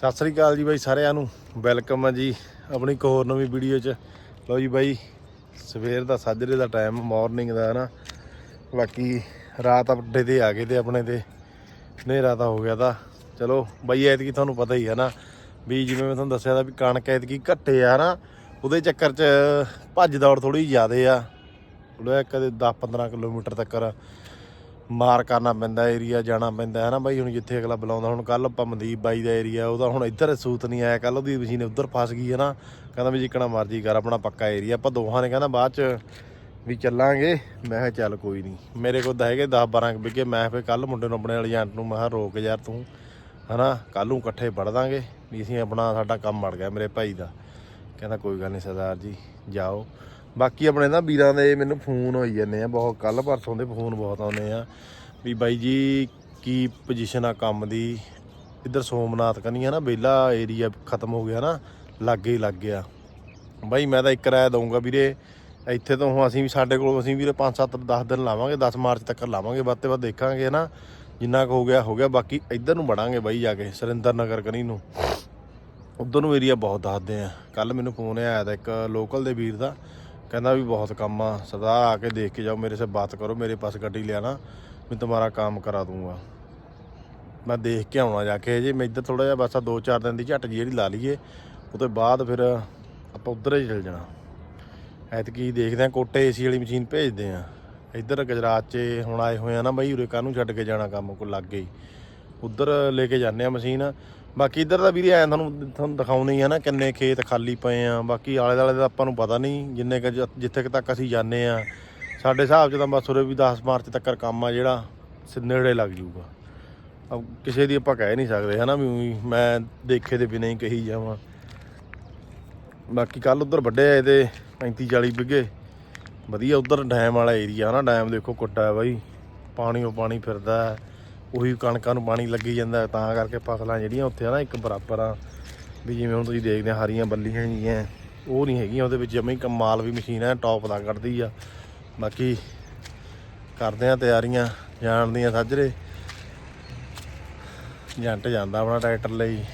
ਸਤਿ ਸ੍ਰੀ ਅਕਾਲ ਜੀ ਬਾਈ ਸਾਰਿਆਂ ਨੂੰ। ਵੈਲਕਮ ਆ ਜੀ ਆਪਣੀ ਇੱਕ ਹੋਰ ਨਵੀਂ ਵੀਡੀਓ 'ਚ। ਲਓ ਜੀ ਬਾਈ, ਸਵੇਰ ਦਾ ਸਾਜਰੇ ਦਾ ਟਾਈਮ ਮਾਰਨਿੰਗ ਦਾ ਨਾ ਬਾਕੀ ਰਾਤ ਅੱਡੇ ਤੇ ਆ ਗਏ ਤੇ ਆਪਣੇ ਤੇ। ਹਨੇਰਾ ਤਾਂ ਹੋ ਗਿਆ ਤਾਂ। ਚਲੋ ਬਾਈ, ਐਤਕੀ ਤੁਹਾਨੂੰ ਪਤਾ ਹੀ ਹੈ ਨਾ ਵੀ ਜਿਵੇਂ ਮੈਂ ਤੁਹਾਨੂੰ ਦੱਸਿਆ ਤਾਂ ਵੀ ਕਣਕ ਐਤਕੀ ਘੱਟੇ ਆ ਨਾ ਉਹਦੇ ਚੱਕਰ 'ਚ ਭੱਜ ਦੌੜ ਥੋੜੀ ਜ਼ਿਆਦੇ ਆ। ਥੋੜਾ ਕਦੇ 10 15 ਕਿਲੋਮੀਟਰ ਤੱਕ ਮਾਰ ਕਰਨਾ ਪੈਂਦਾ ਏਰੀਆ ਜਾਣਾ ਪੈਂਦਾ ਹੈ ਨਾ ਬਾਈ? ਹੁਣ ਜਿੱਥੇ ਅਗਲਾ ਬੁਲਾਉਂਦਾ, ਹੁਣ ਕੱਲ ਆਪਾਂ ਮਨਦੀਪ ਬਾਈ ਦਾ ਏਰੀਆ ਉਹਦਾ ਹੁਣ ਇੱਧਰ ਸੂਤ ਨਹੀਂ ਆਇਆ ਕੱਲ ਉਹਦੀ ਮਸ਼ੀਨ ਉੱਧਰ ਫਸ ਗਈ ਹੈ ਨਾ। ਕਹਿੰਦਾ ਵੀ ਜਿੱਕਣਾ ਮਰਜ਼ੀ ਕਰ, ਆਪਣਾ ਪੱਕਾ ਏਰੀਆ ਆਪਾਂ ਦੋਹਾਂ ਨੇ ਕਹਿੰਦਾ ਬਾਅਦ ਚ ਵੀ ਚੱਲਾਂਗੇ। ਮੈਂ ਕਿਹਾ ਚੱਲ ਕੋਈ ਨਹੀਂ। ਮੇਰੇ ਕੋਲ ਤਾਂ ਹੈਗੇ 10 12 ਵਿਗੇ ਮੈਂ ਫੇ ਕੱਲ ਮੁੰਡੇ ਨੂੰ ਆਪਣੇ ਏਜੰਟ ਨੂੰ ਮੈਂ ਕਿਹਾ, ਰੋਕ ਯਾਰ ਤੂੰ। ਹਨਾ? ਕੱਲ ਨੂੰ ਇਕੱਠੇ ਪੜ ਦਾਂਗੇ। ਵੀ ਅਸੀਂ ਆਪਣਾ ਸਾਡਾ ਕੰਮ ਮੜ ਗਿਆ ਮੇਰੇ ਭਾਈ ਦਾ। ਕਹਿੰਦਾ, ਕੋਈ ਗੱਲ ਨਹੀਂ ਸਰਦਾਰ ਜੀ, ਜਾਓ। ਬਾਕੀ ਆਪਣੇ ਨਾ ਵੀਰਾਂ ਦੇ ਮੈਨੂੰ ਫੋਨ ਹੋਈ ਜਾਂਦੇ ਆ ਬਹੁਤ ਕੱਲ ਪਰਸੋਂ ਦੇ ਫੋਨ ਬਹੁਤ ਆਉਂਦੇ ਆ। ਵੀ ਬਾਈ ਜੀ, ਕੀ ਪੋਜੀਸ਼ਨ ਆ ਕੰਮ ਦੀ? ਇੱਧਰ ਸੋਮਨਾਥ ਕਨੀ ਆ ਨਾ ਬੇਲਾ ਏਰੀਆ ਖਤਮ ਹੋ ਗਿਆ ਨਾ, ਲਾਗੇ ਹੀ ਲੱਗ ਗਿਆ। ਬਾਈ ਮੈਂ ਤਾਂ ਇੱਕ ਰਾਇ ਦਊਂਗਾ ਵੀਰੇ, ਇੱਥੇ ਤੋਂ ਅਸੀਂ ਵੀ ਸਾਡੇ ਕੋਲ, ਅਸੀਂ ਵੀਰੇ 5 7 10 ਦਿਨ ਲਾਵਾਂਗੇ 10 ਮਾਰਚ ਤੱਕ ਲਾਵਾਂਗੇ, ਵੱਧ ਤੇ ਵੱਧ ਦੇਖਾਂਗੇ ਨਾ ਜਿੰਨਾ ਕੁ ਹੋ ਗਿਆ ਹੋ ਗਿਆ। ਬਾਕੀ ਇੱਧਰ ਨੂੰ ਵੜਾਂਗੇ ਬਾਈ ਜਾ ਕੇ ਸੁਰਿੰਦਰ ਨਗਰ ਕਨੀ ਨੂੰ। ਉਧਰ ਨੂੰ ਏਰੀਆ ਬਹੁਤ ਦੱਸਦੇ ਆ। ਕੱਲ ਮੈਨੂੰ ਫੋਨ ਆਇਆ ਤਾਂ ਇੱਕ ਲੋਕਲ ਦੇ ਵੀਰ ਦਾ। ਕਹਿੰਦਾ ਵੀ ਬਹੁਤ ਕੰਮ ਆ। ਸਰਦਾਰ ਆ ਕੇ ਦੇਖ ਕੇ ਜਾਓ, ਮੇਰੇ ਸੇ ਬਾਤ ਕਰੋ, ਮੇਰੇ ਪਾਸ ਗੱਡੀ ਲਿਆਣਾ ਮੈਂ ਤੁਹਾਡਾ ਕੰਮ ਕਰਾ ਦੂੰਗਾ। ਮੈਂ ਦੇਖ ਕੇ ਆਉਣਾ ਜਾ ਕੇ, ਜੇ ਮੈਂ ਇੱਧਰ ਥੋੜਾ ਜਿਹਾ ਬਸ ਆ 2-4 ਦਿਨ ਦੀ ਝੱਟ ਜਿਹੀ ਜਿਹੜੀ ਲਾ ਲਈਏ ਉਹ ਤੋਂ ਬਾਅਦ ਫਿਰ ਆਪਾਂ ਉਧਰ ਹੀ ਚੱਲ ਜਾਣਾ। ਐਤਕੀ ਦੇਖਦੇ ਆ ਕੋਟੇ ਏਸੀ ਵਾਲੀ ਮਸ਼ੀਨ ਭੇਜਦੇ ਆ ਇੱਧਰ ਗੁਜਰਾਤ 'ਚ ਹੁਣ ਆਏ ਹੋਏ ਆ ਨਾ ਬਈ, ਉਰੇ ਕਾਹਨੂੰ ਛੱਡ ਕੇ ਜਾਣਾ ਕੰਮ ਕੋ, ਲੱਗ ਗਈ ਉਧਰ ਲੈ ਕੇ ਜਾਂਦੇ ਆ ਮਸ਼ੀਨ। ਬਾਕੀ ਇੱਧਰ ਦਾ ਵੀਰੇ ਐ ਤੁਹਾਨੂੰ ਤੁਹਾਨੂੰ ਦਿਖਾਉਣੇ ਹੀ ਆ ਨਾ ਕਿੰਨੇ ਖੇਤ ਖਾਲੀ ਪਏ ਆ। ਬਾਕੀ ਆਲੇ ਦਾਲੇ ਦਾ ਆਪਾਂ ਨੂੰ ਪਤਾ ਨਹੀਂ ਜਿੰਨੇ ਕੁ ਜਿੱਥੇ ਤੱਕ ਅਸੀਂ ਜਾਂਦੇ ਆ। ਸਾਡੇ ਹਿਸਾਬ 'ਚ ਤਾਂ ਬਸ ਉਰੇ ਵੀ 10 ਮਾਰਚ ਤੱਕ ਕੰਮ ਆ ਜਿਹੜਾ, ਸ- ਨੇੜੇ ਲੱਗ ਜੂਗਾ ਅਬ ਕਿਸੇ ਦੀ ਆਪਾਂ ਕਹਿ ਨਹੀਂ ਸਕਦੇ ਹਨਾ ਵੀ ਮੈਂ ਦੇਖੇ ਦੇ ਬਿਨਾਂ ਹੀ ਕਹੀ ਜਾਵਾਂ। ਬਾਕੀ ਕੱਲ ਉਧਰ ਵੱਡੇ ਆਏ ਤੇ 35 40 ਵਿਗੇ ਵਧੀਆ ਉਧਰ ਡੈਮ ਵਾਲਾ ਏਰੀਆ ਨਾ, ਡੈਮ ਦੇਖੋ ਕੁੱਟਾ ਹੈ ਬਾਈ। ਪਾਣੀ ਉਹ ਪਾਣੀ ਫਿਰਦਾ। ਹੈ। ਉਹੀ ਕਣਕਾਂ ਨੂੰ ਪਾਣੀ ਲੱਗੀ ਜਾਂਦਾ ਤਾਂ ਕਰਕੇ ਫਸਲਾਂ ਜਿਹੜੀਆਂ ਉੱਥੇ ਆ ਨਾ ਇੱਕ ਬਰਾਬਰ ਆ। ਵੀ ਜਿਵੇਂ ਹੁਣ ਤੁਸੀਂ ਦੇਖਦੇ ਆ, ਹਰੀਆਂ ਬੱਲੀਆਂ ਜੀਆਂ, ਉਹ ਨਹੀਂ ਹੈਗੀਆਂ, ਉਹਦੇ ਵਿੱਚ ਜਮੇ ਕਮਾਲ ਵੀ ਮਸ਼ੀਨ ਹੈ, ਟੌਪ ਦਾ ਕੱਢਦੀ ਆ। ਬਾਕੀ ਕਰਦੇ ਆ ਤਿਆਰੀਆਂ, ਜਾਣ ਦੀਆਂ ਸਾਜਰੇ। ਜੰਟ ਜਾਂਦਾ ਆਪਣਾ ਟਰੈਕਟਰ ਲਈ।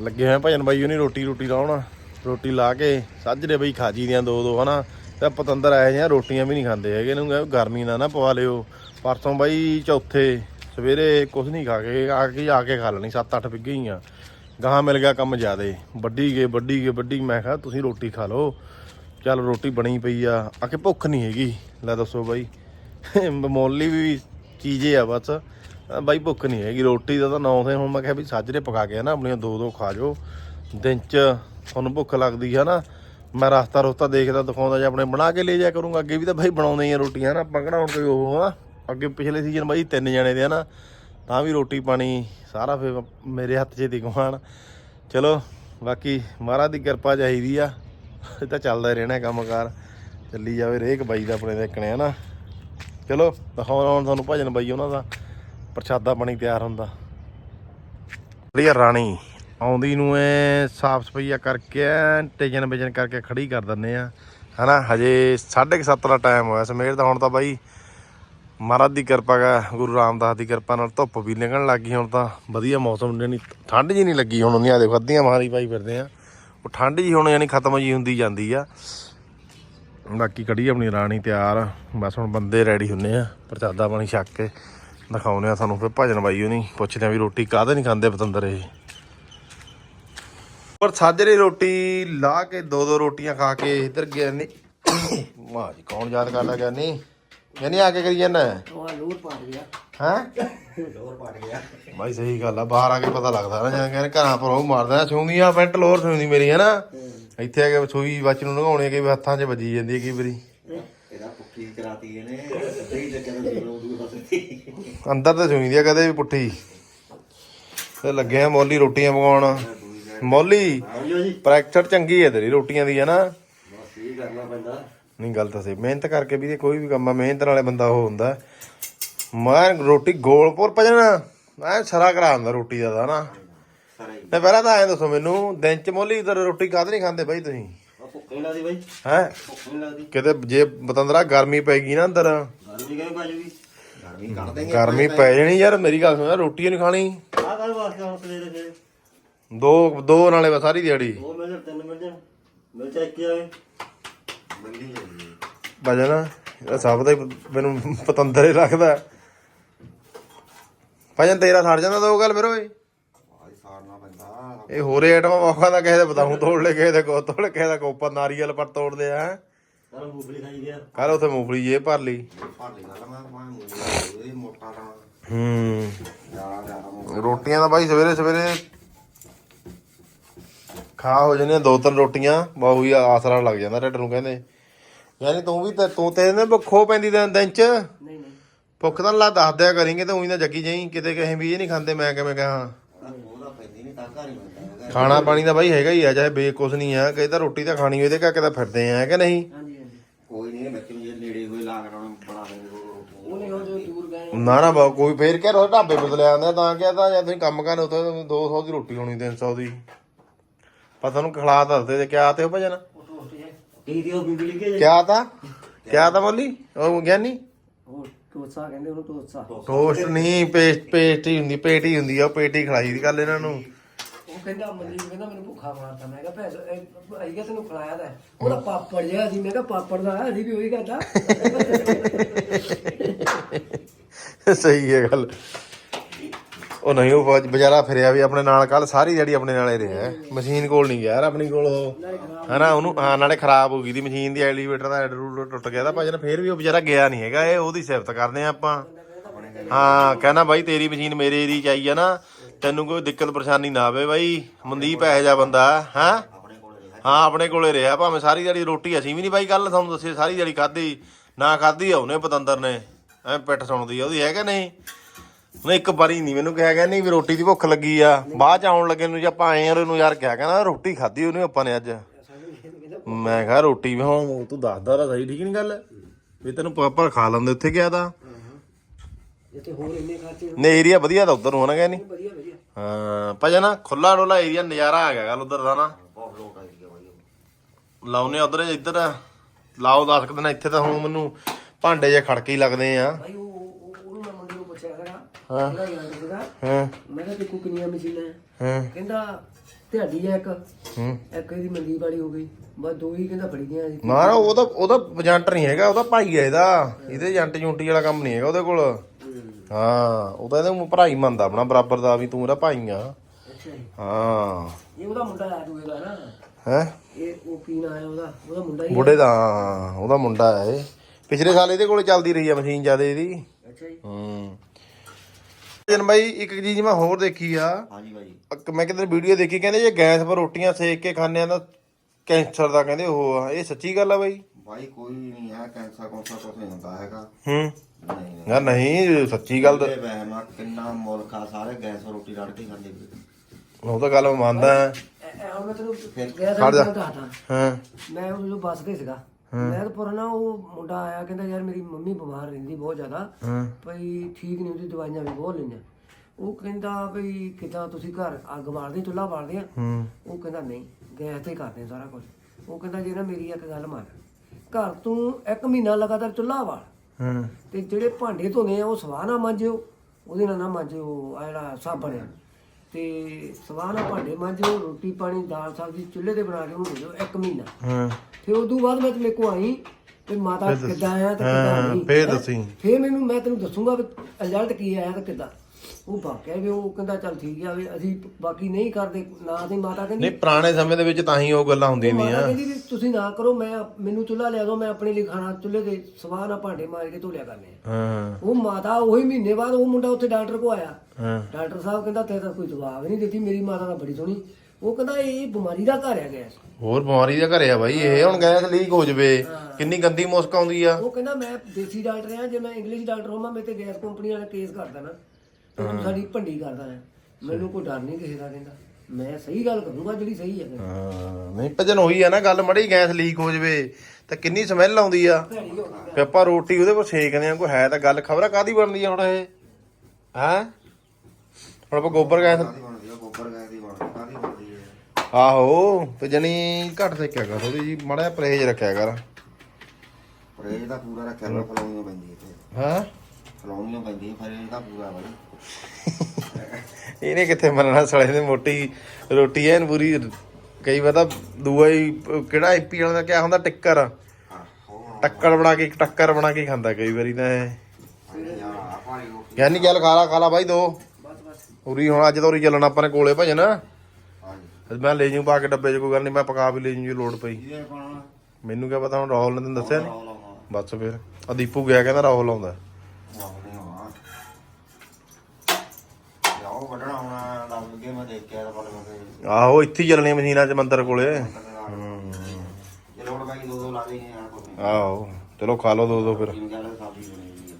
ਲੱਗੇ ਹੋਏ ਭਜਨ ਬਾਈ, ਉਹਨੇ ਰੋਟੀ ਰੋਟੀ ਲਾਉਣਾ। ਰੋਟੀ ਲਾ ਕੇ ਸਾਜਰੇ ਬਈ ਖਾਜੀ ਦੀਆਂ ਦੋ ਦੋ, ਹਨਾ। ਤਾਂ ਪਤੰਦਰ ਆਏ ਜਾਂ ਰੋਟੀਆਂ ਵੀ ਨਹੀਂ ਖਾਂਦੇ ਹੈਗੇ। ਇਹਨੂੰ ਕਹੇ ਗਰਮੀ ਨਾ ਨਾ ਪਵਾ ਲਿਓ। ਪਰਸੋਂ ਬਾਈ ਚੌਥੇ, ਸਵੇਰੇ ਕੁਝ ਨਹੀਂ ਖਾ ਕੇ, ਆ ਕੇ ਆ ਕੇ ਖਾ ਲੈਣੀ 7-8 ਪਿੱਗੇ ਹੀ ਆ। ਗਾਹਾਂ ਮਿਲ ਗਿਆ ਕੰਮ ਜ਼ਿਆਦੇ। ਵੱਡੀ ਗਏ ਵੱਡੀ ਗਏ ਵੱਡੀ ਮੈਂ ਕਿਹਾ, ਤੁਸੀਂ ਰੋਟੀ ਖਾ ਲਓ। ਚੱਲ ਰੋਟੀ ਬਣੀ ਪਈ ਆ। ਆ ਕੇ ਭੁੱਖ ਨਹੀਂ ਹੈਗੀ। ਲੈ ਦੱਸੋ ਬਾਈ। ਮਮੋਲੀ ਵੀ ਚੀਜ਼ੇ ਆ ਬਸ। ਬਾਈ ਭੁੱਖ ਨਹੀਂ ਹੈਗੀ। ਰੋਟੀ ਦਾ ਤਾਂ ਨੌ ਤੇ ਹੁਣ ਮੈਂ ਕਿਹਾ ਵੀ ਸਾਜਰੇ ਪਕਾ ਕੇ ਨਾ ਆਪਣੀਆਂ ਦੋ ਦੋ ਖਾ ਜਾਓ। ਦਿਨ ਚ ਤੁਹਾਨੂੰ ਭੁੱਖ ਲੱਗਦੀ ਹੈ ਨਾ। ਮੈਂ ਰਸਤਾ ਰੋਸਤਾ ਦੇਖਦਾ, ਦਿਖਾਉਂਦਾ ਜਾਂ ਆਪਣੇ ਬਣਾ ਕੇ ਲੈ ਜਾ ਕਰੂੰਗਾ। ਅੱਗੇ ਵੀ ਤਾਂ ਬਾਈ ਬਣਾਉਂਦੇ ਹੀ ਆ ਰੋਟੀਆਂ ਨਾ, ਆਪਾਂ ਕਿਹੜਾ ਹੁਣ ਕੋਈ ਉਹ ਆ। ਅੱਗੇ ਪਿਛਲੇ ਸੀਜ਼ਨ ਬਾਈ ਤਿੰਨ ਜਣੇ ਦੇ ਆ ਨਾ, ਤਾਂ ਵੀ ਰੋਟੀ ਪਾਣੀ ਸਾਰਾ ਫਿਰ ਮੇਰੇ ਹੱਥ 'ਚ ਦਿਖਵਾਣ ਚਲੋ, ਬਾਕੀ ਮਹਾਰਾਜ ਦੀ ਕਿਰਪਾ ਚਾਹੀਦੀ ਆ। ਇਹ ਤਾਂ ਚੱਲਦਾ ਹੀ ਰਹਿਣਾ ਕੰਮਕਾਰ। ਚੱਲੀ ਜਾਵੇ ਰੇਕ ਬਾਈ ਦਾ ਆਪਣੇ ਦੇਖਣੇ ਆ ਨਾ। ਚਲੋ, ਦਿਖਾਉਣਾ ਹੁਣ ਤੁਹਾਨੂੰ ਭਜਨ ਬਾਈ ਉਹਨਾਂ ਦਾ, ਪ੍ਰਸ਼ਾਦਾ ਪਾਣੀ ਤਿਆਰ ਹੁੰਦਾ। ਵਧੀਆ ਰਾਣੀ। ਆਉਂਦੀ ਨੂੰ ਐ ਸਾਫ਼ ਸਫਾਈਆ ਕਰਕੇ ਐਨ ਟੇਜਨ ਬੇਜਨ ਕਰਕੇ ਖੜੀ ਕਰ ਦਿੰਨੇ ਆ। ਹਨਾ, ਹਜੇ 7:30 ਦਾ ਟਾਈਮ ਹੋਇਆ ਸਵੇਰ ਦਾ, ਹੁਣ ਤਾਂ ਬਾਈ ਮਹਾਰਾਜ ਦੀ ਕਿਰਪਾ ਹੈ ਗੁਰੂ ਰਾਮਦਾਸ ਦੀ ਕਿਰਪਾ ਨਾਲ ਧੁੱਪ ਵੀ ਨਿਕਲਣ ਲੱਗੀ ਹੁਣ ਤਾਂ ਵਧੀਆ ਮੌਸਮ ਨਹੀਂ ਠੰਡ ਜੀ ਨਹੀਂ ਲੱਗੀ ਹੁਣ ਉਹਨੀਆਂ ਦੇਖੋ, ਅੱਧੀਆਂ ਮਾਰੀ ਪਾਈ ਫਿਰਦੇ ਆ। ਉਹ ਠੰਡ ਜੀ ਹੁਣ ਯਾਨੀ ਖਤਮ ਜੀ ਹੁੰਦੀ ਜਾਂਦੀ ਆ। ਬਾਕੀ ਕੜੀ ਆਪਣੀ ਰਾਣੀ ਤਿਆਰ ਬਸ ਹੁਣ ਬੰਦੇ ਰੈਡੀ ਹੁੰਨੇ ਆ, ਪ੍ਰਸ਼ਾਦਾ ਪਾਣੀ ਛੱਕ ਕੇ ਦਿਖਾਉਨੇ ਆ ਸਾਨੂੰ, ਫਿਰ ਭਜਨ ਬਾਈ ਉਹ ਨਹੀਂ ਪੁੱਛਦੇ ਆ ਵੀ ਰੋਟੀ ਕਾਹਦੇ ਨਹੀਂ ਖਾਂਦੇ ਪਤੰਦਰ ਇਹ। ਪਰ ਸਾਜਰੇ ਰੋਟੀ ਲਾ ਕੇ ਦੋ ਦੋ ਰੋਟੀਆਂ ਖਾ ਕੇ ਇੱਧਰ ਗਿਆ ਨਹੀਂ ਵਾਹ ਜੀ ਕੌਣ ਯਾਦ ਕਰਦਾ ਗਿਆ ਨਹੀਂ ਨਹੀਂ ਆ ਕੇ ਕਰੀ ਜਾਂਦਾ ਉਹ ਲੂਰ ਪਾੜ ਗਿਆ ਹੈ? ਲੋਰ ਪਾੜ ਗਿਆ ਬਾਈ ਸਹੀ ਗੱਲ ਆ ਬਾਹਰ ਆ ਕੇ ਪਤਾ ਲੱਗਦਾ ਨਾ ਜਾਂ ਕਹਿੰਦੇ ਘਰਾਂ ਪਰ ਉਹ ਮਾਰਦਾ ਛੂੰਦੀਆਂ ਪੈਂਟ ਲੋਰ ਛੂੰਦੀ ਮੇਰੀ ਹੈ। ਨਾ ਇੱਥੇ ਆ ਕੇ ਸੂਈ ਬੱਚ ਨੂੰ ਲਗਾਉਣੀ ਕਿ ਹੱਥਾਂ 'ਚ ਵੱਜੀ ਜਾਂਦੀ ਹੈ ਕਈ ਵਾਰੀ। ਇਹਦਾ ਪੁੱਠੀ ਕਰਾਤੀ ਇਹਨੇ ਦੂਰ ਅੰਦਰ ਤੇ ਛੂੰਦੀ ਆ ਕਦੇ ਵੀ ਪੁੱਠੀ। ਤੇ ਲੱਗੇ ਆ ਮੌਲੀ ਰੋਟੀਆਂ ਪਕਾਉਣ। ਮੌਲੀ? ਆਜੋ ਜੀ ਪ੍ਰੈਕਟਰ ਚੰਗੀ ਹੈ ਤੇਰੀ ਰੋਟੀਆਂ ਦੀ ਹੈ ਨਾ ਬਸ ਇਹ ਕਰਨਾ ਪੈਂਦਾ। ਨਹੀਂ ਗੱਲ ਤਾਂ ਸਹੀ। ਮਿਹਨਤ ਕਰਕੇ ਵੀ ਤੇ ਕੋਈ ਵੀ ਕੰਮ ਆ ਮਿਹਨਤ ਨਾਲੇ ਬੰਦਾ ਉਹ ਹੁੰਦਾ। ਮੈਂ ਰੋਟੀ ਗੋਲਪੁਰ ਭਜਣਾ ਮੈਂ ਸਰਾ ਕਰਾ ਹੁੰਦਾ ਰੋਟੀ ਦਾ ਤਾਂ ਨਾ ਤੇ ਪਹਿਲਾਂ ਤਾਂ ਐਂ ਦੱਸੋ ਮੈਨੂੰ ਦਿਨ ਚ ਮੋਲੀ ਇਧਰ ਰੋਟੀ ਕਾਹਦੇ ਨਹੀਂ ਖਾਂਦੇ ਬਾਈ ਤੁਸੀਂ? ਭੁੱਖ ਲੱਗਦੀ ਬਾਈ। ਹੈ? ਕਿਤੇ ਜੇ ਬਤੰਦਰਾ ਗਰਮੀ ਪੈ ਗਈ ਨਾ ਅੰਦਰ। ਗਰਮੀ ਕਿਵੇਂ ਪਾਜੂਗੀ ਗਰਮੀ ਕੱਢ ਦੇਂਗੇ ਗਰਮੀ ਪੈ ਜਾਣੀ ਯਾਰ ਮੇਰੀ ਗੱਲ ਸੁਣ ਰੋਟੀ ਨਹੀਂ ਖਾਣੀ। ਆ ਗੱਲ ਵਾਸਤੇ ਹੁਣ ਸਵੇਰੇ ਦੇ ਦੋ ਦੋ ਨਾਲੇ ਬਸ ਸਾਰੀ ਦਿਹਾੜੀ। ਦੋ ਮਿਲ ਜਾਣ ਤਿੰਨ ਮਿਲ ਜਾਣ। ਮਿਲ ਚਾ ਇੱਕ ਆਵੇ। ਮਿਲਣੀ ਚਾਹੀਦੀ ਭਜਨ ਇਹ ਸਭ ਦਾ ਹੀ ਮੈਨੂੰ ਪਤੰਦਰ ਹੀ ਲੱਗਦਾ। ਭਜਨ ਤੇਰਾ ਸੜ ਜਾਂਦਾ ਦੋ ਗੱਲ ਫਿਰ ਓਏ। ਭਾਈ ਸਾਰਨਾ ਪੈਂਦਾ। ਇਹ ਹੋਰੇ ਆਈਟਮਾਂ ਮੌਕਾ ਦਾ ਕਿਸੇ ਦੇ ਬਤਾਉਂ ਤੋੜ ਲੈ ਕਿਸੇ ਦੇ ਕੋ ਤੋੜ ਲੈ, ਕਿਸੇ ਦਾ ਕੋਪਰ ਨਾਰੀਅਲ ਪਰ ਤੋੜਦੇ ਆ ਸਾਰਾ ਮੂੰਗਫਲੀ ਖਾਈ ਗਿਆ। ਕੱਲ ਉਥੇ ਮੂੰਗਫਲੀ ਜੇ ਭਰ ਲਈ। ਭਰ ਲਈ ਗੱਲ ਮੈਂ ਮੈਂ ਮੂੰਹ ਇਹ ਮੋਟਾ ਤਾਂ ਹੂੰ। ਜ਼ਿਆਦਾ ਰੋਟੀਆਂ ਤਾਂ ਬਾਈ ਸਵੇਰੇ ਸਵੇਰੇ ਖਾ ਹੋ ਜਾਂਦੀਆਂ ਦੋ ਤਿੰਨ ਰੋਟੀਆਂ ਬਹੁ ਹੀ ਆਸਰਾ ਲੱਗ ਜਾਂਦਾ ਢਿੱਡ ਨੂੰ ਕਹਿੰਦੇ। ਯਾਨੀ ਤੂੰ ਵੀ ਤਾਂ ਤੂੰ ਤੇ ਨੇ ਭੁੱਖੋ ਪੈਂਦੀ ਦਿਨ ਦਿਨ ਚ? ਨਹੀਂ ਨਹੀਂ। ਭੁੱਖ ਤਾਂ ਲਾ ਦੱਸ ਦਿਆ ਕਰੀਂਗੇ ਤੇ ਉਹੀ ਨਾ ਜੱਗੀ ਜਾਈ ਕਿਤੇ ਕਹੇ ਵੀ ਇਹ ਨਹੀਂ ਖਾਂਦੇ ਮੈਂ ਕਿਵੇਂ ਕਹਾਂ? ਉਹਦਾ ਪੈਂਦੀ ਨਹੀਂ ਤਾਂ ਘਰ ਹੀ ਪੈਂਦਾ ਹੈਗਾ ਖਾਣਾ ਪਾਣੀ ਤਾਂ ਬਾਈ ਹੈਗਾ ਹੀ ਆ ਚਾਹੇ ਬੇ ਕੁਛ ਨਹੀਂ ਆ ਕਈ ਤਾਂ ਰੋਟੀ ਤਾਂ ਖਾਣੀ ਉਹਦੇ ਕਰਕੇ ਤਾਂ ਫਿਰਦੇ ਆ ਕਿ ਨਹੀਂ? ਹਾਂਜੀ ਹਾਂਜੀ। ਕੋਈ ਨਹੀਂ ਬੱਚੇ ਨੂੰ ਜੇ ਨੇੜੇ ਹੋਏ ਲਾ ਕੇ ਉਹਨਾਂ ਨੂੰ ਬਣਾ ਦੇਣਗੇ ਦੋ ਰੋਟੀਆਂ ਉਹ ਨਹੀਂ ਹੋ ਜੋ ਦੂਰ ਗਏ। ਨਾ ਨਾ ਬਾ ਕੋਈ ਫੇਰ ਕਹਿ ਰੋ ਢਾਬੇ ਬਦਲੇ ਆਂਦਾ ਤਾਂ ਕਿਹਾ ਤਾਂ ਜਾਂ ਤੁਸੀਂ ਕੰਮ ਕਰਨ ਉੱਥੇ 200 ਦੀ ਰੋਟੀ ਹੋਣੀ 300 ਦੀ। ਪਤਾ ਨੂੰ ਖਿਲਾ ਦੱਸਦੇ ਤੇ ਕਿਆ ਤੇ ਉਹ ਭਜਨ? ਹੈ ਕੀ ਦਿਓ ਬਿਜਲੀ ਕੇ ਕਿਆ ਤਾਂ? ਕਿਆ ਤਾਂ ਬੋਲੀ? ਉਹ ਗਿਆਨੀ? ਉਹ ਟੋਸਾ ਕਹਿੰਦੇ ਉਹਨੂੰ ਟੋਸਾ ਟੋਸਟ ਨਹੀਂ ਪੇਸਟ ਪੇਸਟ ਹੀ ਹੁੰਦੀ ਪੇਟ ਹੀ ਹੁੰਦੀ ਆ ਉਹ ਪੇਟ ਹੀ ਖਲਾਈ ਦੀ ਗੱਲ ਇਹਨਾਂ ਨੂੰ। ਉਹ ਕਹਿੰਦਾ ਮਨਜੀਤ ਕਹਿੰਦਾ ਮੈਨੂੰ ਭੁੱਖਾ ਮਾਰਦਾ। ਮੈਂ ਕਿਹਾ ਭੈਸ ਆਈਗਾ ਤੈਨੂੰ ਖਿਲਾਇਆ ਤਾਂ ਹੈ। ਉਹਦਾ ਪਾਪੜ ਜਿਹਾ ਸੀ। ਮੈਂ ਕਿਹਾ ਪਾਪੜ ਦਾ ਹੈ, ਅਸੀਂ ਵੀ ਉਹੀ ਕਰਦਾ ਸਹੀ ਹੈ ਗੱਲ। ਉਹ ਨਹੀਂ, ਉਹ ਫੌਜ ਬਜਾਰਾ ਫਿਰਿਆ ਵੀ ਆਪਣੇ ਨਾਲ ਕੱਲ ਸਾਰੀ ਜਿਹੜੀ ਆਪਣੇ ਨਾਲ ਰਿਹਾ। ਮਸ਼ੀਨ ਕੋਲ ਨਹੀਂ ਗਿਆ ਯਾਰ ਆਪਣੀ ਕੋਲ ਉਹ। ਹਨਾ, ਉਹਨੂੰ, ਹਾਂ, ਨਾਲੇ ਖਰਾਬ ਹੋ ਗਈ ਦੀ ਮਸ਼ੀਨ ਦੀ, ਐਲੀਵੇਟਰ ਦਾ ਹੈਡਰੂਲ ਟੁੱਟ ਗਿਆ ਤਾਂ ਭਜਨ ਫੇਰ ਵੀ ਉਹ ਵਿਚਾਰਾ ਗਿਆ ਨਹੀਂ ਹੈਗਾ, ਇਹ ਉਹਦੀ ਸਿਫਤ ਕਰਦੇ ਆ ਆਪਾਂ। ਹਾਂ, ਕਹਿੰਦਾ ਬਾਈ, ਤੇਰੀ ਮਸ਼ੀਨ ਮੇਰੇ ਏਰੀ ਚ ਆਈ ਆ ਨਾ, ਤੈਨੂੰ ਕੋਈ ਦਿੱਕਤ ਪਰੇਸ਼ਾਨੀ ਨਾ ਆਵੇ ਬਾਈ। ਮਨਦੀਪ ਇਹੋ ਜਿਹਾ ਬੰਦਾ, ਹਾਂ? ਰਿਹਾ ਹਾਂ, ਆਪਣੇ ਕੋਲੇ ਰਿਹਾ, ਭਾਵੇਂ ਸਾਰੀ ਦਿਹਾੜੀ ਰੋਟੀ ਅਸੀਂ ਵੀ ਨਹੀਂ ਬਾਈ ਕੱਲ ਤੁਹਾਨੂੰ ਦੱਸੇ ਸਾਰੀ ਦਿਹਾੜੀ ਖਾਧੀ, ਨਾ ਖਾਧੀ ਆ ਉਹਨੇ ਪਤੰਦਰ ਨੇ। ਐ ਪਿੱਠ ਸੁਣਦੀ ਆ, ਉਹਦੀ ਹੈ ਕਿ ਨਹੀਂ? ਉਹਨੇ ਇੱਕ ਵਾਰੀ ਨਹੀਂ, ਮੈਨੂੰ ਕਿਹਾ ਗਿਆ, ਨਹੀਂ ਵੀ ਰੋਟੀ ਦੀ ਭੁੱਖ ਲੱਗੀ ਆ। ਬਾਅਦ ਚ ਆਉਣ ਲੱਗੇ ਨੂੰ ਜੇ ਆਪਾਂ ਆਏ ਆ, ਉਹਨੂੰ ਯਾਰ ਕਿਹਾ ਕਹਿੰਦਾ, ਰੋਟੀ ਖਾਧੀ ਉਹਨੇ ਆਪਾਂ ਨੇ ਅੱਜ। ਮੈਂ ਕਿਹਾ, ਰੋਟੀ ਵੀ ਹਾਂ ਤੂੰ ਦੱਸਦਾ ਰਾ ਸਹੀ, ਠੀਕ ਨਹੀਂ ਗੱਲ? ਵੀ ਤੈਨੂੰ ਪਾਪਾ ਖਾ ਲੈਂਦੇ ਉੱਥੇ ਗਿਆ ਤਾਂ ਜਿੱਥੇ ਹੋਰ ਇੰਨੇ ਖਰਚੇ ਨੇ ਏਰੀਆ ਵਧੀਆ ਤਾਂ ਉਧਰ ਹੋਣਾ ਗਿਆ ਨਹੀਂ ਵਧੀਆ ਵਧੀਆ ਹਾਂ ਭਜਨ ਖੁੱਲਾ ਡੋਲਾ ਏਰੀਆ ਨਜ਼ਾਰਾ ਆ ਗਿਆ ਗੱਲ ਉਧਰ ਦਾ ਨਾ। ਬਹੁਤ ਲੋਟ ਆਈ ਗਿਆ ਬਾਈ ਲਾਉਨੇ ਉਧਰ, ਇੱਧਰ। ਲਾਓ ਦਸ ਦਿਨ ਇੱਥੇ ਤਾਂ ਹੁਣ ਮੈਨੂੰ ਭਾਂਡੇ ਜੇ ਖੜਕੇ ਹੀ ਲੱਗਦੇ ਆ। ਭਾਈ ਉਹ- ਉਹਨੂੰ ਮੈਂ ਮੁੰਡੇ ਨੂੰ ਪੁੱਛਿਆ ਸੀਗਾ ਹਾਂ। ਕਿਹੜਾ ਯਾਰ ਸੀਗਾ ਹਾਂ। ਮੈਂ ਕਿਹਾ ਦੇਖੋ ਕਿੰਨੀਆਂ ਮਸ਼ੀਨਾਂ ਹੈ। ਹਾਂ। ਕਹਿੰਦਾ ਤੁਹਾਡੀ ਹੈ ਇੱਕ। ਹੂੰ। ਇੱਕ ਇਹਦੀ ਮੰਦੀ ਵਾਲੀ ਹੋ ਗਈ। ਬਸ ਦੋ ਹੀ ਕਹਿੰਦਾ ਫੜੀ ਦੀਆਂ ਸੀ ਨਾ ਨਾ ਉਹਦਾ ਉਹਦਾ ਏਜੰਟ ਨਹੀਂ ਹੈਗਾ ਉਹਦਾ ਭਾਈ ਹੈ ਇਹਦਾ। ਇਹਦੇ ਏਜੰਟ ਜੁੰਟੀ ਵਾਲਾ ਕੰਮ ਨਹੀਂ ਹੈਗਾ ਉਹਦੇ ਕੋਲ। ਹਾਂ ਉਹ ਤਾਂ ਇਹਦੇ ਭਰਾ ਹੀ ਮੰਨਦਾ ਆਪਣਾ ਬਰਾਬਰ ਦਾ ਵੀ ਤੂੰ ਮੇਰਾ ਭਾਈ ਆ। ਅੱਛਾ ਜੀ। ਹਾਂ। ਇਹ ਉਹਦਾ ਮੁੰਡਾ ਆ ਦੂਏ ਦਾ ਨਾ। ਹੈ? ਇਹ ਉਹ ਕੀ ਨਾਂ ਹੈ ਉਹਦਾ? ਉਹਦਾ ਮੁੰਡਾ ਹੀ ਹੈ। ਬੁੱਢੇ ਦਾ ਹਾਂ, ਉਹਦਾ ਮੁੰਡਾ ਹੈ ਇਹ। ਪਿਛਲੇ ਸਾਲ ਇਹਦੇ ਕੋਲ ਚੱਲਦੀ ਰਹੀ ਆ ਮਸ਼ੀਨ ਜਿਆਦੇ ਇਹਦੀ। ਅੱਛਾ ਜੀ। ਹੂੰ। ਜਨ ਬਾਈ ਇੱਕ ਚੀਜ਼ ਮੈਂ ਹੋਰ ਦੇਖੀ ਆ। ਹਾਂਜੀ ਬਾਈ ਇੱਕ ਮੈਂ ਕਿਤੇ ਵੀਡੀਓ ਦੇਖੀ ਕਹਿੰਦੇ ਜੇ ਗੈਸ 'ਪਰ ਰੋਟੀਆਂ ਸੇਕ ਕੇ ਖਾਂਦੇ ਆ ਤਾਂ ਕੈਂਸਰ ਦਾ ਕਹਿੰਦੇ ਉਹ ਆ। ਇਹ ਸੱਚੀ ਗੱਲ ਆ ਬਾਈ? ਬਾਈ ਕੋਈ ਨਹੀਂ ਹੈ ਕੈਂਸਰ ਕੌਂਸਰ ਕੁਝ ਨਹੀਂ ਹੁੰਦਾ ਹੈਗਾ। ਹੂੰ। ਨਹੀਂ। ਨਹੀਂ ਯਾਰ ਨਹੀਂ ਸੱਚੀ ਗੱਲ ਤਾਂ ਇਹ ਵਹਿਮ ਆ ਕਿੰਨਾ ਮੁਲਕ ਆ ਸਾਰੇ ਗੈਸ ਰੋਟੀ ਰੜ ਕੇ ਖਾਂਦੇ ਵੀ ਉਹ ਤਾਂ ਗੱਲ ਮੈਂ ਮੰਨਦਾ। ਹਾਂ। ਮੈਂ ਤੈਨੂੰ ਗਿਆ ਖੜ ਜਾ। ਤਾਂ ਦੱਸਦਾ। ਹਾਂ। ਮੈਂ ਉਦੋਂ ਬੱਸ ਤੇ ਸੀਗਾ ਮੈਂ ਤਾਂ ਪੁਰਾਣਾ ਉਹ ਮੁੰਡਾ ਆਇਆ ਕਹਿੰਦਾ ਯਾਰ ਮੇਰੀ ਮੰਮੀ ਬਿਮਾਰ ਰਹਿੰਦੀ ਬਹੁਤ ਜ਼ਿਆਦਾ ਹਾਂ। ਭਈ ਠੀਕ ਨਹੀਂ ਉਹਦੀ ਦਵਾਈਆਂ ਵੀ ਬਹੁਤ ਲਈਆਂ ਉਹ ਕਹਿੰਦਾ ਭਈ ਕਿਦਾਂ ਤੁਸੀਂ ਘਰ ਅੱਗ ਬਾਲਦੇ ਚੁੱਲ੍ਹਾ ਬਾਲਦੇ ਆ? ਹੂੰ। ਉਹ ਕਹਿੰਦਾ ਨਹੀਂ ਗੈਸ ਤੇ ਹੀ ਕਰਦੇ ਆ ਸਾਰਾ ਕੁਝ। ਉਹ ਕਹਿੰਦਾ ਜੇ ਨਾ ਮੇਰੀ ਇੱਕ ਗੱਲ ਮੰਨ ਘਰ ਤੂੰ ਇੱਕ ਮਹੀਨਾ ਲਗਾਤਾਰ ਚੁੱਲ੍ਹਾ ਬਾਲ। ਹਾਂ। ਤੇ ਜਿਹੜੇ ਭਾਂਡੇ ਧੋਨੇ ਆ ਉਹ ਸਵਾਹ ਨਾ ਮਾਂਜਿਓ ਉਹਦੇ ਨਾਲ ਨਾ ਮਾਂਜਿਓ ਆ ਜਿਹੜਾ ਸਾਬਣ ਆ। ਤੇ ਸਵਾਹ ਭਾਂਡੇ ਮਾਂਜਿਓ ਰੋਟੀ ਪਾਣੀ ਦਾਲ ਸਬਜ਼ੀ ਚੁੱਲ੍ਹੇ ਤੇ ਬਣਾ ਕੇ ਉਹਨੂੰ ਦੇ ਦਿਓ ਇੱਕ ਮਹੀਨਾ ਹਾਂ ਫਿਰ ਉਦੋਂ ਬਾਅਦ ਮੈਂ ਤੇਰੇ ਕੋ ਆਈ ਤੇ ਮਾਤਾ ਕਿੱਦਾਂ ਆਇਆ ਤੇ ਕਿੱਦਾਂ ਹਾਂ, ਨਹੀਂ ਫੇਰ? ਦੱਸੀ। ਫੇਰ ਮੈਨੂੰ ਮੈਂ ਤੈਨੂੰ ਦੱਸੂਗਾ ਵੀ ਰਿਜ਼ਲਟ ਕੀ ਆਇਆ ਤੇ ਕਿੱਦਾਂ ਉਹ ਵਾਕਿਆ ਵੀ ਉਹ ਕਹਿੰਦਾ ਚੱਲ ਠੀਕ ਆ ਵੀ ਅਸੀਂ ਬਾਕੀ ਨਹੀਂ ਕਰਦੇ ਨਾ ਦੀ ਮਾਤਾ ਕਹਿੰਦੀ। ਨਹੀਂ ਪੁਰਾਣੇ ਸਮੇਂ ਦੇ ਵਿੱਚ ਤਾਂ ਹੀ ਉਹ ਗੱਲਾਂ ਹੁੰਦੀਆਂ ਮਾਤਾ ਨਹੀਂ ਕਹਿੰਦੀ ਵੀ ਤੁਸੀਂ ਨਾ ਕਰੋ ਮੈਂ ਮੈਨੂੰ ਚੁੱਲ੍ਹਾ ਲਿਆ ਦਿਓ ਮੈਂ ਆਪਣੇ ਲਈ ਖਾਣਾ ਚੁੱਲ੍ਹੇ ਦੇ ਸਵਾਹ ਨਾਲ ਭਾਂਡੇ ਮਾਰ ਕੇ ਧੋ ਲਿਆ ਕਰਨੇ ਆ। ਹਾਂ। ਉਹ ਮਾਤਾ ਉਹੀ ਮਹੀਨੇ ਬਾਅਦ ਉਹ ਮੁੰਡਾ ਉੱਥੇ ਡਾਕਟਰ ਕੋ ਆਇਆ। ਹਾਂ। ਡਾਕਟਰ ਸਾਹਿਬ ਕਹਿੰਦਾ ਤੇਰੇ ਤਾਂ ਕੋਈ ਜਵਾਬ ਹੀ ਨਹੀਂ ਦਿੱਤੀ ਮੇਰੀ ਮਾਤਾ ਤਾਂ ਬੜੀ ਸੋਹਣੀ। ਉਹ ਕਹਿੰਦਾ ਇਹ ਬਿਮਾਰੀ ਦਾ ਘਰ ਆ ਗਿਆ ਹੋਰ ਬਿਮਾਰੀ ਦਾ ਘਰੇ ਆ ਬਾਈ ਇਹ ਹੁਣ ਗੈਸ ਲੀਕ ਹੋ ਜਵੇ ਕਿੰਨੀ ਗੰਦੀ ਮੁਸਕ ਆਉਂਦੀ ਆ। ਉਹ ਕਹਿੰਦਾ ਮੈਂ ਦੇਸੀ ਡਾਕਟਰ ਆ ਜੇ ਮੈਂ ਇੰਗਲਿਸ਼ ਡਾਕਟਰ ਹੋਵਾਂ ਮੈਂ ਤੇ ਗੈਸ ਕੰਪਨੀ ਵਾਲਾ ਕੇਸ ਕਰਦਾ ਨਾ। ਤੇ ਤੂੰ ਸਾਡੀ ਭੰਡੀ ਕਰਦਾ ਹੈ। ਮੈਨੂੰ ਕੋਈ ਡਰ ਨਹੀਂ ਕਿਸੇ ਦਾ ਕਹਿੰਦਾ। ਮੈਂ ਸਹੀ ਗੱਲ ਕਰੂੰਗਾ ਜਿਹੜੀ ਸਹੀ ਹੈ। ਹਾਂ ਨਹੀਂ ਭਜਨ ਹੋਈ ਆ ਨਾ ਗੱਲ ਮੜੀ ਗੈਸ ਲੀਕ ਹੋ ਜਵੇ ਤਾਂ ਕਿੰਨੀ ਸਮੈਲ ਆਉਂਦੀ ਆ। ਹੋ ਤੇ ਆਪਾਂ ਰੋਟੀ ਉਹਦੇ ਕੋਲ ਸੇਕਦੇ ਆ ਕੋਈ ਹੈ ਤਾਂ ਗੱਲ ਖਬਰ ਕਾਦੀ ਬਣਦੀ ਆ ਹੁਣ ਇਹ? ਹੈ? ਹੁਣ ਆਪਾਂ ਗੋਬਰ ਗੈਸ ਬਣਦੀ ਆ ਗੋਬਰ ਗੈਸ ਦੀ ਬਣਦੀ ਕਾਦੀ ਬਣਦੀ ਹੈ ਆਹੋ ਤੇ ਜਣੀ ਘੱਟ ਸੇਕਿਆ ਕਰ ਥੋੜੀ ਜੀ ਮੜਾ ਪਰਹੇਜ ਰੱਖਿਆ ਕਰ। ਪਰਹੇਜ ਦਾ ਪੂਰਾ ਰੱਖਿਆ ਲੋ ਫਲਾਉਣੀ ਪੈਂਦੀ ਇੱਥੇ। ਹਾਂ? ਫਲਾਉਣੀਆਂ ਪੈਂਦੀਆਂ ਫਿਰ ਇਹਦਾ ਪੂਰਾ ਬਾਈ। ਇਹਨੇ ਕਿੱਥੇ ਮੰਨਣਾ ਸਲੇ ਦੇ ਮੋਟੀ ਰੋਟੀ ਐਨ ਪੂਰੀ ਕਈ ਵਾਰ ਤਾਂ ਦੂਆ ਹੀ ਕਿਹੜਾ ਐਪੀ ਵਾਲਾ ਦਾ ਕਿਆ ਹੁੰਦਾ? ਟਿੱਕਰ। ਟੱਕਰ ਬਣਾ ਕੇ ਟੱਕਰ ਬਣਾ ਕੇ ਖਾਂਦਾ ਕਈ ਵਾਰੀ ਤਾਂ ਇਹ। ਯਾਨੀ ਚੱਲ ਖਾ ਲਾ ਖਾ ਲਾ ਬਾਈ ਦੋ। ਉਰੀ ਹੁਣ ਅੱਜ ਤਾਂ ਉਰੀ ਚੱਲਣਾ ਆਪਾਂ ਨੇ ਕੋਲੇ ਭਜਨ। ਹਾਂਜੀ ਮੈਂ ਲੈ ਜੂ ਪਾ ਕੇ ਡੱਬੇ 'ਚ ਕੋਈ ਗੱਲ ਨਹੀਂ ਮੈਂ ਪਕਾ ਵੀ ਲੈ ਜੂ ਜੇ ਲੋੜ ਪਈ। ਮੈਨੂੰ ਕਿਆ ਪਤਾ ਹੁਣ ਰਾਹੁਲ ਨੇ ਤੈਨੂੰ ਦੱਸਿਆ ਨੀ? ਲਾਉ ਲਾਉ ਬਸ ਫਿਰ। ਆ ਦੀਪੂ ਗਿਆ ਕਹਿੰਦਾ ਰਾਹੁਲ ਆਉਂਦਾ ਲਾਉ ਵੱਢਣਾ ਹੋਣਾ ਦੱਸ ਲੱਗੇ ਮੈਂ ਦੇਖਿਆ ਤਾਂ ਪਰ ਮੈਂ ਆਹੋ ਇੱਥੇ ਹੀ ਚੱਲਣੀ ਮਸ਼ੀਨਾਂ 'ਚ ਮੰਦਰ ਕੋਲੇ। ਜੇ ਲੋੜ ਪਈ ਦੋ ਦੋ ਲਾ ਦੇ ਯਾਰ ਕੋਈ। ਆਹੋ ਚਲੋ ਖਾ ਲਓ ਦੋ ਦੋ ਫਿਰ ਬਣੇਗੀ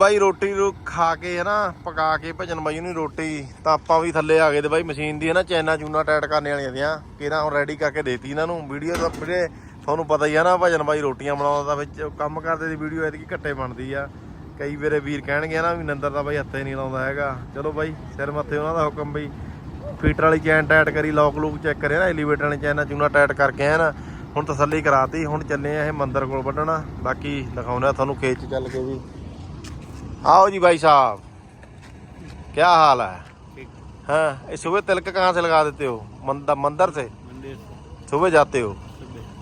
ਬਾਈ ਰੋਟੀ ਨੂੰ ਖਾ ਕੇ ਹੈ ਨਾ ਪਕਾ ਕੇ ਭਜਨ ਬਾਈ ਨੂੰ ਰੋਟੀ ਤਾਂ ਆਪਾਂ ਵੀ ਥੱਲੇ ਆ ਗਏ ਤੇ ਬਾਈ ਮਸ਼ੀਨ ਦੀ ਹੈ ਨਾ ਚੈਨਾ ਚੂਨਾ ਟਾਈਟ ਕਰਨੇ ਵਾਲੀਆਂ ਦੀਆਂ। ਕਿਹੜਾ ਹੁਣ ਰੈਡੀ ਕਰਕੇ ਦੇਤੀ ਇਹਨਾਂ ਨੂੰ? ਵੀਡੀਓ ਦਾ ਵੀਰੇ ਤੁਹਾਨੂੰ ਪਤਾ ਹੀ ਆ ਨਾ ਭਜਨ ਬਾਈ ਰੋਟੀਆਂ ਬਣਾਉਂਦਾ ਤਾਂ ਵਿੱਚ ਕੰਮ ਕਰਦੇ ਦੀ ਵੀਡੀਓ ਐਤਕੀ ਘੱਟੇ ਬਣਦੀ ਆ। ਕਈ ਵੇਰੇ ਵੀਰ ਕਹਿਣਗੇ ਨਾ ਵੀ ਨੰਦਰ ਦਾ ਬਾਈ ਹੱਥੇ ਨਹੀਂ ਲਾਉਂਦਾ ਹੈਗਾ। ਚਲੋ ਬਾਈ ਸਿਰ ਮੱਥੇ ਉਹਨਾਂ ਦਾ ਹੁਕਮ ਬਈ। ਫੀਟਰ ਵਾਲੀ ਚੈਨ ਟਾਈਟ ਕਰੀ ਲੋਕ ਲੂਕ ਚੈੱਕ ਕਰਿਆ ਨਾ ਐਲੀਵੇਟਰ ਵਾਲੀ ਚੈਨਾਂ ਚੂਨਾ ਟਾਈਟ ਕਰਕੇ ਆਇਆ ਨਾ ਹੁਣ ਤਸੱਲੀ ਕਰਾਤੀ ਹੁਣ ਚੱਲੇ ਆ ਇਹ ਮੰਦਰ ਕੋਲ ਵੱਢਣਾ। ਬਾਕੀ ਦਿਖਾਉਣਾ ਤੁਹਾਨੂੰ ਖੇਤ ਚ ਚੱਲ ਕੇ ਵੀ। ਆਓ ਜੀ ਬਾਈ ਸਾਹਿਬ ਕੀ ਹਾਲ ਹੈ? ਹਾਂ ਇਹ ਸਵੇਰ ਤਿਲਕ ਕਹਾਂ ਸੇ ਲਗਾ ਦਿੱਤੇ ਹੋ? ਮੰਦਰ ਮੰਦਰ ਸੇ। ਸਵੇਰ ਜਾਤੇ ਹੋ?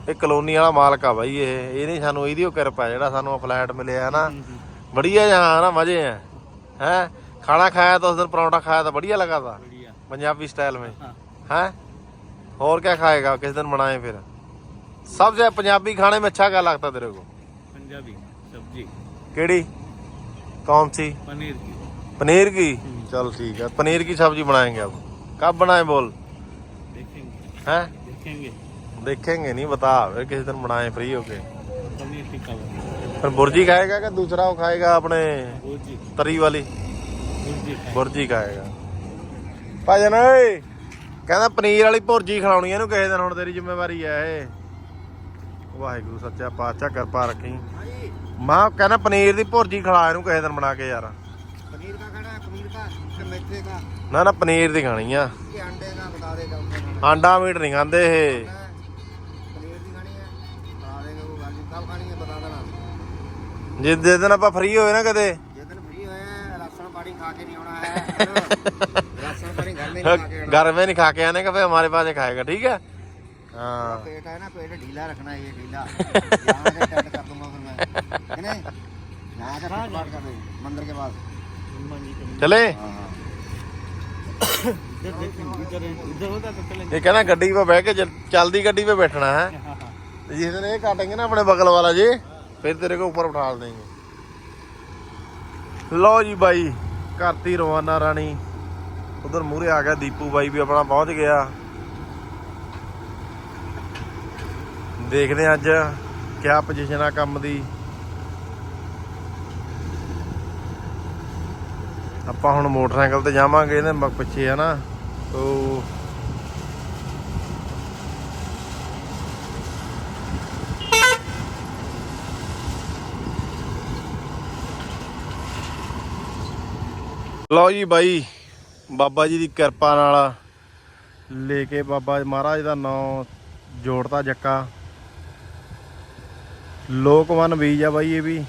ਇਹ ਕਲੋਨੀ ਵਾਲਾ ਮਾਲਕ ਆ ਬਾਈ ਇਹ ਇਹ ਨਹੀਂ ਸਾਨੂੰ ਇਹਦੀ ਉਹ ਕਿਰਪਾ ਜਿਹੜਾ ਸਾਨੂੰ ਫਲੈਟ ਮਿਲਿਆ ਨਾ। बढ़िया यहाँ ना मजे हैं हैं खाना खाया तो उस दिन परोठा खाया था बढ़िया लगा था पंजाबी स्टाइल में हैं और क्या खाएगा किस दिन बनाए फिर सबसे पंजाबी खाने में अच्छा क्या लगता तेरे को पंजाबी सब्जी केड़ी कौन सी पनीर की पनीर की चल ठीक है पनीर की सब्जी बनाएंगे अब कब बनाए बोल देखेंगे हैं देखेंगे देखेंगे नहीं बता फिर किसी दिन बनाए फ्री होके पनीर टिक्का ਫਿਰ ਬੁਰਜੀ ਖਾਏਗਾ ਕਿ ਦੂਸਰਾ ਉਹ ਖਾਏਗਾ ਆਪਣੇ ਤਰੀ ਵਾਲੀ? ਬੁਰਜੀ ਖਾਏਗਾ। ਭਾਜਨ ਓਏ! ਕਹਿੰਦਾ ਪਨੀਰ ਵਾਲੀ ਭੁਰਜੀ ਖਿਲਾਉਣੀ ਇਹਨੂੰ ਕਿਸੇ ਦਿਨ ਹੁਣ ਤੇਰੀ ਜ਼ਿੰਮੇਵਾਰੀ ਐ ਇਹ। ਵਾਹਿਗੁਰੂ ਸੱਚਾ ਪਾਤਸ਼ਾਹ ਕਿਰਪਾ ਰੱਖੀ। ਮਾਂ ਕਹਿੰਦਾ ਪਨੀਰ ਦੀ ਭੁਰਜੀ ਖਿਲਾ ਇਹਨੂੰ ਕਿਸੇ ਦਿਨ ਬਣਾ ਕੇ ਯਾਰ। ਪਨੀਰ ਦਾ ਖਾਣਾ ਪਨੀਰ ਦਾ ਮੇਥੇ ਦਾ? ਨਾ ਨਾ ਪਨੀਰ ਦੀ ਖਾਣੀ ਆ। ਅੰਡੇ ਦਾ ਬਤਾ ਦੇ ਆਂਡਾ ਮੀਟ ਨਹੀਂ ਖਾਂਦੇ ਇਹ। देना ਜਿਸ ਦੇ ਦਿਨ ਆਪਾਂ ਫ੍ਰੀ ਹੋਏ ਨਾ ਕਦੇ जिस दिन फ्री हुए राशन पानी खा के नहीं होना है राशन पानी घर में नहीं खा के घर में नहीं खा के आने का फिर हमारे पास ही खाएगा ठीक है हाँ पेट है ना पेट ढीला रखना है ये ढीला यहाँ से टाइट कर दूंगा फिर मैं है नहीं यहाँ से फिट पाट कर दूँ मंदिर के पास हनुमान जी का चले हाँ हाँ इधर देखेंगे इधर इधर होता तो चलेंगे ये कहना गड्डी पे बह के चल- चलती गड्डी पे बैठना है हाँ हाँ जिस दिन ये काटेंगे ना अपने बगल वाला जी फिर तेरे को ऊपर उठा देंगे लो जी भाई करती रवाना रानी उधर मूरे आ गया दीपू भाई भी अपना पहुंच गया ਦੇਖਦੇ ਹਾਂ ਅੱਜ ਕਿਆ ਪੋਜੀਸ਼ਨ ਆ ਕੰਮ ਦੀ ਆਪਾਂ ਹੁਣ ਮੋਟਰਸਾਈਕਲ ਤੇ ਜਾਵਾਂਗੇ ਇਹਦੇ ਮ- ਪਿੱਛੇ ਆ ਨਾ ਉਹ ਲਓ ਜੀ ਬਾਈ, ਬਾਬਾ ਜੀ ਦੀ ਕਿਰਪਾ ਨਾਲ ਲੈ ਕੇ ਬਾਬਾ ਮਹਾਰਾਜ ਦਾ ਨਾਮ ਜੋੜਤਾ ਜੱਕਾ। ਲੋਕਵਨ ਬੀਜ ਆ ਬਾਈ ਇਹ ਵੀ।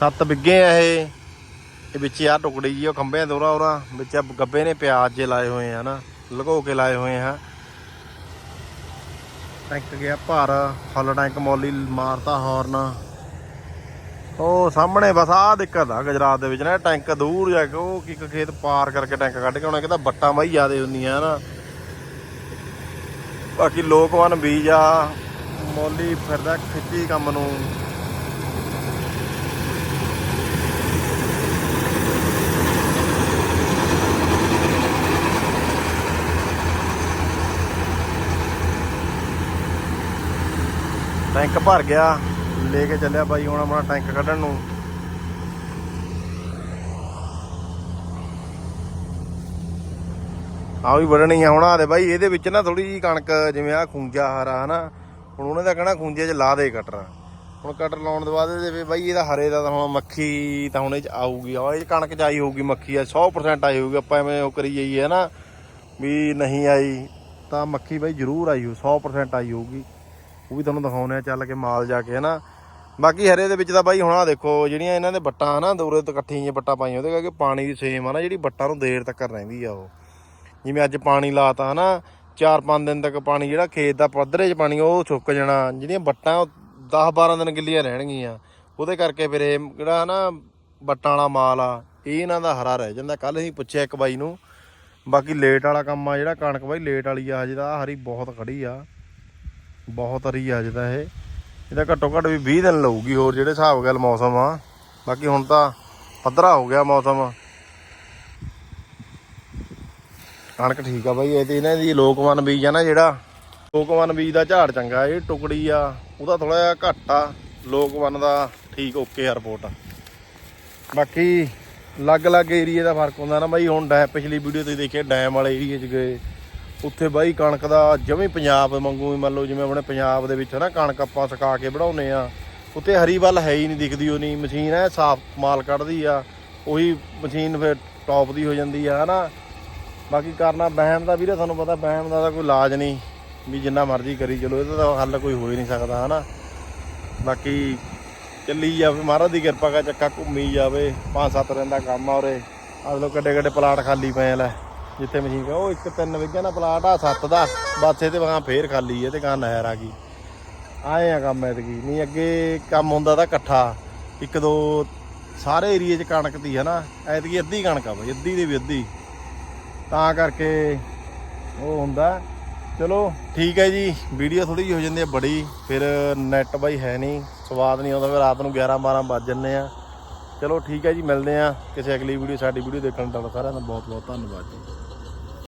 ਸੱਤ ਬਿੱਗੇ ਆ ਇਹ। ਇਹ ਵਿੱਚ ਆ ਟੁਕੜੀ ਜੀ, ਉਹ ਖੰਭਿਆਂ ਦੋਰਾ ਉਹਰਾ ਵਿੱਚ ਗੱਬੇ ਨੇ ਪਿਆਜ਼ ਜੇ ਲਾਏ ਹੋਏ ਆ ਨਾ ਲਗੋ ਕੇ ਲਾਏ ਹੋਏ ਆ। ਟੈਂਕ ਗਿਆ ਭਾਰ, ਫੁੱਲ ਟੈਂਕ ਮੌਲੀ ਮਾਰਤਾ ਹਾਰਨ। ਉਹ ਸਾਹਮਣੇ ਬਸ ਆਹ ਦਿੱਕਤ ਆ ਗੁਜਰਾਤ ਦੇ ਵਿੱਚ ਨਾ, ਟੈਂਕ ਦੂਰ ਜਾ ਕੇ, ਉਹ ਇੱਕ ਖੇਤ ਪਾਰ ਕਰਕੇ ਟੈਂਕ ਕੱਢ ਕੇ ਆਉਣਾ ਕਿਤਾ ਬੱਟਾਂ ਬਾਈ ਜ਼ਿਆਦੇ ਹੁੰਦੀਆਂ ਨਾ ਬਾਕੀ ਲੋਕਵਨ ਬੀਜ ਆ, ਮੌਲੀ ਫਿਰਦਾ ਖਿੱਚੀ ਕੰਮ ਨੂੰ। ਟੈਂਕ ਭਰ ਗਿਆ। ਲੈ ਕੇ ਚੱਲਿਆ ਬਾਈ, ਹੁਣ ਆਪਣਾ ਟੈਂਕ ਕੱਢਣ ਨੂੰ। ਆ ਵੀ ਵੱਢਣੀ ਆ ਹੁਣ ਆਦੇ ਬਾਈ, ਇਹਦੇ ਵਿੱਚ ਨਾ ਥੋੜੀ ਜੀ ਕਣਕ, ਜਿਵੇਂ ਆ ਖੁੰਜਾ ਹਰਾ, ਹਨਾ? ਹੁਣ ਉਹਨੇ ਤਾਂ ਕਹਣਾ ਖੁੰਜੇ 'ਚ ਲਾ ਦੇ ਕਟਰ ਹੁਣ ਕਟਰ ਲਾਉਣ ਤੋਂ ਬਾਅਦ ਇਹਦੇ ਵੀ ਬਾਈ, ਇਹਦਾ ਹਰੇ ਦਾ ਤਾਂ ਹੁਣ ਮੱਖੀ ਤਾਂ ਹੁਣ ਇਹ 'ਚ ਆਊਗੀ। ਆ ਇਹ 'ਚ ਕਣਕ 'ਚ ਆਈ ਹੋਊਗੀ ਮੱਖੀ ਆ 100% ਆਈ ਹੋਊਗੀ, ਆਪਾਂ ਐਵੇਂ ਉਹ ਕਰੀ ਜਾਈਏ ਨਾ ਵੀ ਨਹੀਂ ਆਈ, ਤਾਂ ਮੱਖੀ ਬਾਈ ਜ਼ਰੂਰ ਆਈ ਹੋ 100% ਆਈ ਹੋਊਗੀ। ਉਹ ਵੀ ਤੁਹਾਨੂੰ ਦਿਖਾਉਣੇ ਆ, ਚੱਲ ਕੇ ਮਾਲ ਜਾ ਕੇ, ਹਨਾ? ਬਾਕੀ ਹਰੇ ਦੇ ਵਿੱਚ ਤਾਂ ਬਾਈ ਹੁਣ ਆ ਦੇਖੋ, ਜਿਹੜੀਆਂ ਇਹਨਾਂ ਦੇ ਬੱਟਾਂ ਹਨਾ ਦੂਰੇ ਤੋਂ ਇਕੱਠੀਆਂ ਜਿਹੀਆਂ ਬੱਟਾਂ ਪਾਈਆਂ, ਉਹਦੇ ਕਰਕੇ ਪਾਣੀ ਦੀ ਸੇਮ ਆ ਨਾ, ਜਿਹੜੀ ਬੱਟਾਂ ਨੂੰ ਦੇਰ ਤੱਕ ਰਹਿੰਦੀ ਆ ਉਹ। ਜਿਵੇਂ ਅੱਜ ਪਾਣੀ ਲਾਤਾ ਹਨਾ 4-5 ਦਿਨ ਤੱਕ ਪਾਣੀ ਜਿਹੜਾ ਖੇਤ ਦਾ ਪੱਧਰੇ 'ਚ ਪਾਣੀ ਉਹ ਸੁੱਕ ਜਾਣਾ, ਜਿਹੜੀਆਂ ਬੱਟਾਂ 10-12 ਦਿਨ ਗਿੱਲੀਆਂ ਰਹਿਣਗੀਆਂ। ਉਹਦੇ ਕਰਕੇ ਫਿਰ ਇਹ ਜਿਹੜਾ ਨਾ ਬੱਟਾਂ ਵਾਲਾ ਮਾਲ ਆ, ਇਹ ਇਹਨਾਂ ਦਾ ਹਰਾ ਰਹਿ ਜਾਂਦਾ। ਕੱਲ ਅਸੀਂ ਪੁੱਛਿਆ ਇੱਕ ਬਾਈ ਨੂੰ, ਬਾਕੀ ਲੇਟ ਵਾਲਾ ਕੰਮ ਆ ਜਿਹੜਾ ਕਣਕ ਬਾਈ ਲੇਟ ਵਾਲੀ ਆ, ਹਜੇ ਤਾਂ ਆਹ ਹਰੀ ਬਹੁਤ ਖੜੀ ਆ। ਬਹੁਤ ਹਰੀ ਆ ਹਜੇ ਤਾਂ ਇਹ। ਇਹਦਾ ਘੱਟੋ ਘੱਟ ਵੀ 20 ਦਿਨ ਲਊਗੀ ਹੋਰ ਜਿਹੜੇ ਹਿਸਾਬ ਗੱਲ ਮੌਸਮ ਆ। ਬਾਕੀ ਹੁਣ ਤਾਂ ਪੱਧਰਾ ਹੋ ਗਿਆ ਮੌਸਮ। ਕਣਕ ਠੀਕ ਆ ਬਾਈ, ਇਹ ਤੇ ਇਹਨਾਂ ਦੀ ਲੋਕਵਨ ਬੀਜ ਆ ਨਾ ਜਿਹੜਾ। ਲੋਕਵਨ ਬੀਜ ਦਾ ਝਾੜ ਚੰਗਾ, ਇਹ ਟੁਕੜੀ ਆ, ਉਹਦਾ ਥੋੜਾ ਜਿਹਾ ਘੱਟ ਆ। ਲੋਕਵਨ ਦਾ ਠੀਕ ਓਕੇ ਆ ਰਿਪੋਰਟ ਬਾਕੀ ਅਲੱਗ-ਅਲੱਗ ਏਰੀਏ ਦਾ ਫ਼ਰਕ ਹੁੰਦਾ ਨਾ ਬਾਈ, ਹੁਣ ਡੈ ਪਿਛਲੀ ਵੀਡੀਓ ਤੁਸੀਂ ਦੇਖਿਆ, ਡੈਮ ਵਾਲੇ ਏਰੀਏ 'ਚ ਗਏ। ਉੱਥੇ ਬਾਈ ਕਣਕ ਦਾ ਜਮੀ ਪੰਜਾਬ ਵਾਂਗੂ ਹੀ ਮੰਨ ਲਓ ਜਿਵੇਂ ਆਪਣੇ ਪੰਜਾਬ ਦੇ ਵਿੱਚ ਨਾ ਕਣਕ ਆਪਾਂ ਸੁਕਾ ਕੇ ਬਣਾਉਨੇ ਆ ਉੱਤੇ ਹਰੀ ਵੱਲ ਹੈ ਹੀ ਨਹੀਂ ਦਿਖਦੀ ਉਹ ਨਹੀਂ, ਮਸ਼ੀਨ ਐ ਸਾਫ਼ ਮਾਲ ਕੱਢਦੀ ਆ, ਉਹੀ ਮਸ਼ੀਨ ਫਿਰ ਟੌਪ ਦੀ ਹੋ ਜਾਂਦੀ ਆ ਹਨਾ। ਬਾਕੀ ਕਰਨਾ ਵਹਿਮ ਦਾ ਵੀਰੇ ਤੁਹਾਨੂੰ ਪਤਾ ਵਹਿਮ ਦਾ ਤਾਂ ਕੋਈ ਇਲਾਜ ਨਹੀਂ, ਵੀ ਜਿੰਨਾ ਮਰਜ਼ੀ ਕਰੀ ਚਲੋ, ਇਹਦਾ ਤਾਂ ਹੱਲ ਕੋਈ ਹੋ ਹੀ ਨਹੀਂ ਸਕਦਾ ਹਨਾ। ਬਾਕੀ ਚੱਲੀ ਜਾਵੇ, ਮਹਾਰਾਜ ਦੀ ਕਿਰਪਾ ਕਾ ਚੱਕਾ ਘੁੰਮੀ ਜਾਵੇ, ਪੰਜ ਸੱਤ ਦਿਨ ਦਾ ਕੰਮ ਆ ਉਰੇ, ਆਹ ਲੋ ਕੱਡੇ ਕੱਡੇ ਪਲਾਟ ਖਾਲੀ ਪਏ ਲੈ। ਜਿੱਥੇ ਮਸ਼ੀਨ ਉਹ ਇੱਕ ਤਿੰਨ ਵਿਗਿਆ ਨਾ ਪਲਾਟ ਆ, ਸੱਤ ਦਾ। ਬਾਸੇ ਤੇ ਵਾਂ ਫੇਰ ਖਾਲੀ ਹੈ ਤੇ ਕਾਂ ਨਹਿਰ ਆ ਗਈ। ਆਏ ਆ ਕੰਮ ਐਤਕੀ। ਨਹੀਂ, ਅੱਗੇ ਕੰਮ ਹੁੰਦਾ ਤਾਂ ਇਕੱਠਾ। ਇੱਕ ਦੋ ਸਾਰੇ ਏਰੀਏ 'ਚ ਕਣਕ ਦੀ ਹੈ ਨਾ ਐਤਕੀ ਅੱਧੀ ਕਣਕ ਆ ਬਈ, ਅੱਧੀ ਦੀ ਵੀ ਅੱਧੀ। ਤਾਂ ਕਰਕੇ ਉਹ ਹੁੰਦਾ। ਚਲੋ, ਠੀਕ ਹੈ ਜੀ। ਵੀਡੀਓ ਥੋੜੀ ਜਿਹੀ ਹੋ ਜਾਂਦੀ ਹੈ ਬੜੀ। ਫਿਰ ਨੈਟ ਬਾਈ ਹੈ ਨਹੀਂ, ਸਵਾਦ ਨਹੀਂ ਆਉਂਦਾ। ਫਿਰ ਰਾਤ ਨੂੰ 11 12 ਵੱਜ ਜੰਨੇ ਆ। ਚਲੋ, ਠੀਕ ਹੈ ਜੀ। ਮਿਲਦੇ ਆ ਕਿਸੇ ਅਗਲੀ ਵੀਡੀਓ, ਸਾਡੀ ਵੀਡੀਓ ਦੇਖਣ ਦਾ ਸਾਰਿਆਂ ਦਾ ਬਹੁਤ ਬਹੁਤ ਧੰਨਵਾਦ ਜੀ।